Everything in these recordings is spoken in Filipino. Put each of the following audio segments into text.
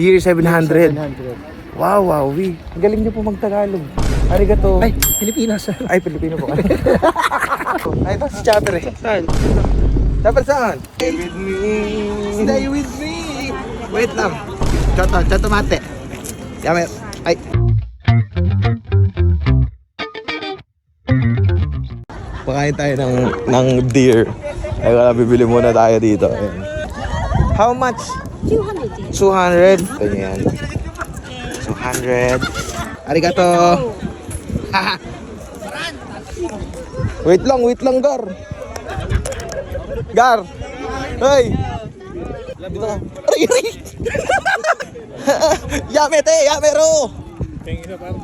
Year 700. 700. Wow, wow, we. Ang galing niyo po magtagalog. Arigato. Ay, Pilipinas. Ay, Pilipino po. Ay, ito si Chopper eh. Saan? Chopper saan? Stay with me. Stay with me. Wait lang. Choto, choto mate. Yame. Ay. Pakain tayo ng, ng deer. Ay, wala, bibili muna tayo dito. Ayan. How much? 200 200. Ganyan. 200. Arigato. Wait lang, wait lang, Gar. Gar. Hoy. Dito ka. Aray, aray. yame te, yame ro. Tingin isa par.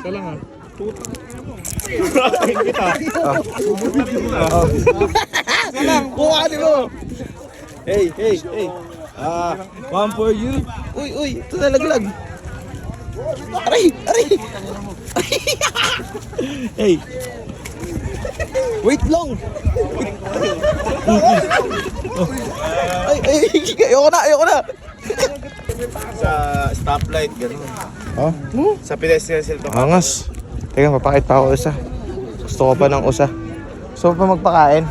Ito lang ah. Kuhanin mo. Hey, hey, hey. Ah, one for you. Uy, uy, ito nalaglag. Aray, aray. hey. Wait long. ay, ay, ayoko na, ayoko na. Sa stoplight, gano'n. Oh? Sa pedestrian sill to. Angas. Teka, papakit pa ako isa. Gusto ko pa ng usa. Ko pa magpakain.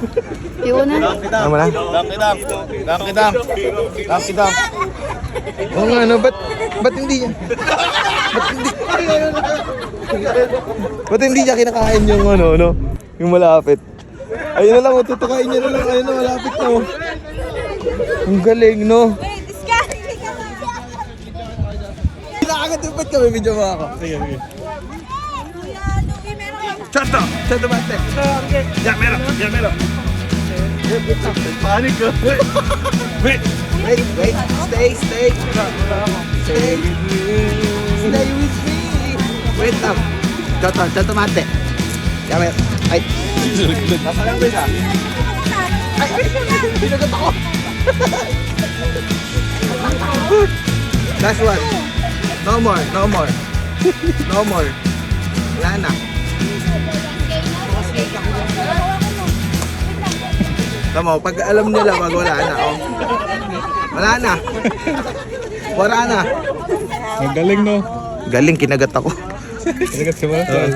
Yung una, Ano mo na? Dang kitang. Dang kitang. Dang kitang. Oo nga, no? Ba't, ba't hindi niya? Ba't hindi? ba't hindi niya kinakain yung ano, no? Yung malapit. Ayun na lang, oh, tutukain niya na lang. Ayun na, malapit na, oh. Ang galing, no? Kinakagat yung ba't kami, video mo ako. Sige, sige. Chato! Chato bate! Ya, meron. Ya, meron. Panik ka. Wait. Wait, wait, stay, stay. Stay with me. Stay with me. Wait lang. Chato, chato mate. Yamer. Ay. Nasa lang ba siya? Ay, ay, binagat ako. Last one. No more, no more. No more. Wala na. Tama, pag alam nila, pag wala na, oh. Wala na. Wala na. Ang galing no. Galing, kinagat ako. Kinagat si Marcel.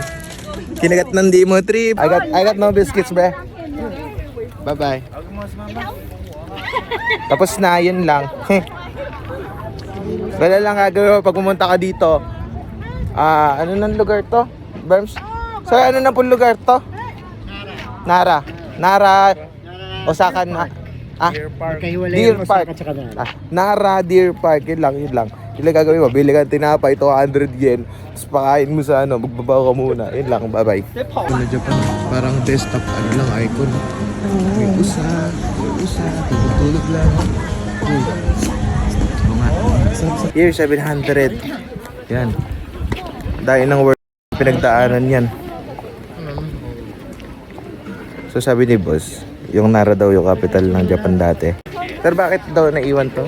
Kinagat ng demo trip. I got, I got no biscuits, bre. Bye-bye. Tapos na, yun lang. Wala lang gagawin mo pag pumunta ka dito. Ah, ano nang lugar to? Berms? So, ano na pong lugar to? Nara. Nara. Osaka na. Ah, Deer yung Park. Tsaka Nara. Ah, Nara Deer Park, yun lang, yun lang. Yun lang gagawin mo, bili ka ng tinapay, ito 100 yen, tapos pakain mo sa ano, magbabaw ka muna. Yun lang, bye-bye. Ano Japan, parang desktop, ano lang, icon. May usa, may usa, tulog lang. Year 700. Yan. Dahil ng work, pinagdaanan yan. So sabi ni boss, yung Nara daw yung capital ng Japan dati. Pero bakit daw naiwan to?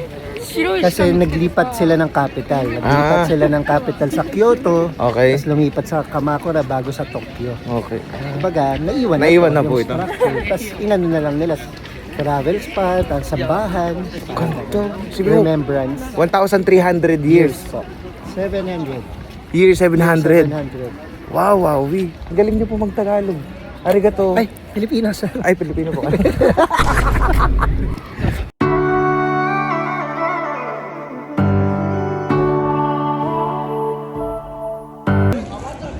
Kasi naglipat sila ng capital. Naglipat Ah. sila ng capital sa Kyoto. Okay. Tapos lumipat sa Kamakura bago sa Tokyo. Okay. Kumbaga, naiwan, Naiwan na yung po ito. structure. Tapos inano na lang nila travel spot, ang sambahan. Siguro remembrance. 1,300 years. po. 700. Year 700. 700. Wow, wow, we. Ang galing niyo po magtagalog. Arigato. Ay, Pilipinas. Ay, Pilipino po.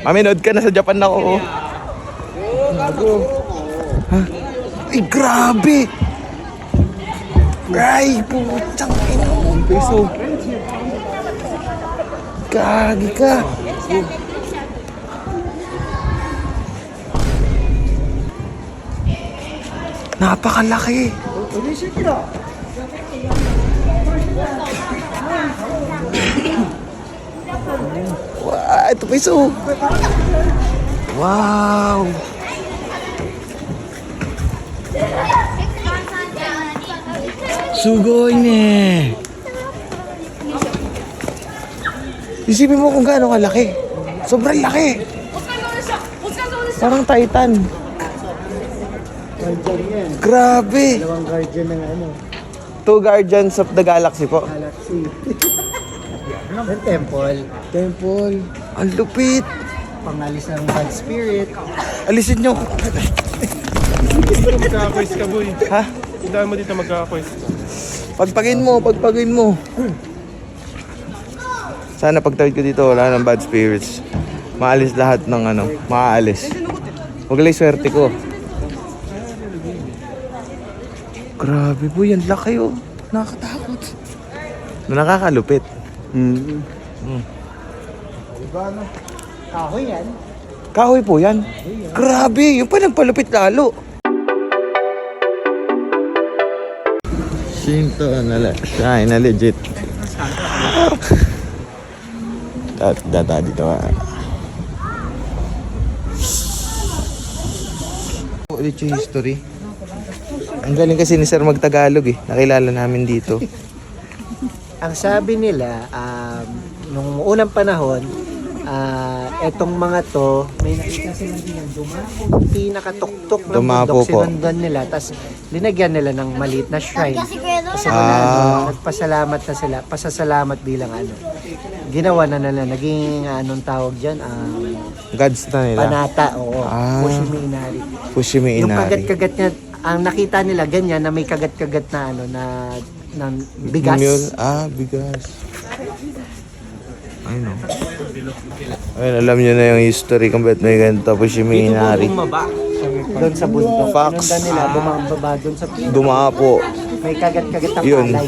Maminood ka na sa Japan na ako. Bago. Ha? Ay, grabe! Ay, putang ina mo. Peso. Gagi ka. Napakalaki. Wow, ito piso. Wow. Sugoi ne. Isipin mo kung gaano kalaki. Sobrang laki. Parang Titan. Guardian yan. Grabe. Dalawang guardian ng ano. Two Guardians of the Galaxy po. Galaxy. Yung temple. Temple. Ang lupit. Pangalis ng bad spirit. Alisin nyo. Magkaka-quest ka, boy. Ha? Tandaan mo dito magkaka-quest ka. Pagpagin mo, pagpagin mo. Sana pagtawid ko dito, wala nang bad spirits. Maalis lahat ng ano, maaalis. Magaling swerte ko. Grabe po, yan laki oh. Nakakatakot. Nakakalupit. Mm. Ako yan. Kahoy po yan. Grabe, yung pa nagpalupit lalo. Shinto na la, siya na legit. Dat data dito ah. Ulit yung history. Ang galing kasi ni Sir magtagalog eh. Nakilala namin dito. Ang sabi nila, um, nung unang panahon, ah etong mga to, may nakita silang din dumapo, pinakatuktok ng Dumapo bundok po. sinundan nila, tapos linagyan nila ng maliit na shrine. Kasi Ah. wala, ano, nagpasalamat na sila, pasasalamat bilang ano. Ginawa na nila, naging anong tawag dyan, um, Gods na nila. panata, oo, Ah. Fushimi Inari. Fushimi Yung Inari. kagat-kagat niya, ang nakita nila ganyan na may kagat-kagat na ano na ng bigas. Mule. Ah, bigas. Ay, no. Ayun, alam nyo na yung history kung ba't may ganito Fushimi Inari. Doon sa bundok. Fox. Sinundan nila, bumababa doon sa pinto. Dumapo. May kagat-kagat na Yun. palay.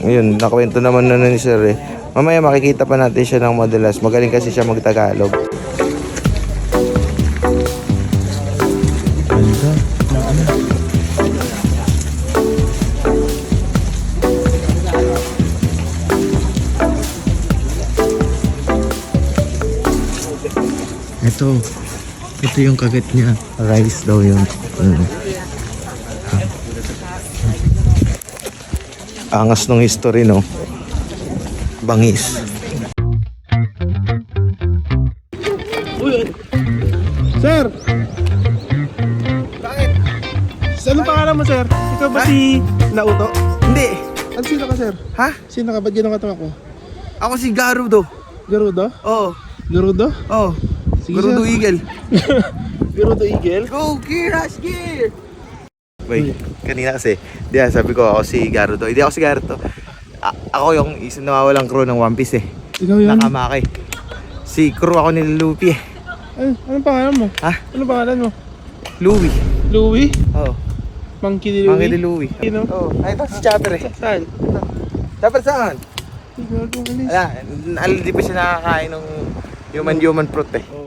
Ayun, nakwento naman na ni Sir eh. Mamaya makikita pa natin siya ng madalas. Magaling kasi siya magtagalog. Ganda. Ito. Ito yung kagat niya. Rice daw yun. Mm. Angas ng history, no? Bangis. Sir! Bakit? Anong pangalan mo, sir? Ikaw ba si Nauto? Hindi. Ano sino ka, sir? Ha? Sino ka? Ba't ginawa ko? Ako si Garudo. Garudo? Oh, Garudo? oh. Sige, Garudo sir. Eagle. Garudo Eagle? Go, gear, has gear! Wait, kanina kasi, di ba, sabi ko ako si Garudo. Hindi ako si Garudo. A- ako yung isang nawawalang crew ng One Piece eh. Ikaw yan? Nakamaki. Si crew ako ni Luffy eh. Ay, anong pangalan mo? Ha? Anong pangalan mo? Louie. Louie? Oh, Monkey D. Louie? Monkey de Louie. Sino? Oh, ay ito si Chopper eh. Saan? Chopper saan? Ala, al- di pa siya nakakain ng human-human fruit eh.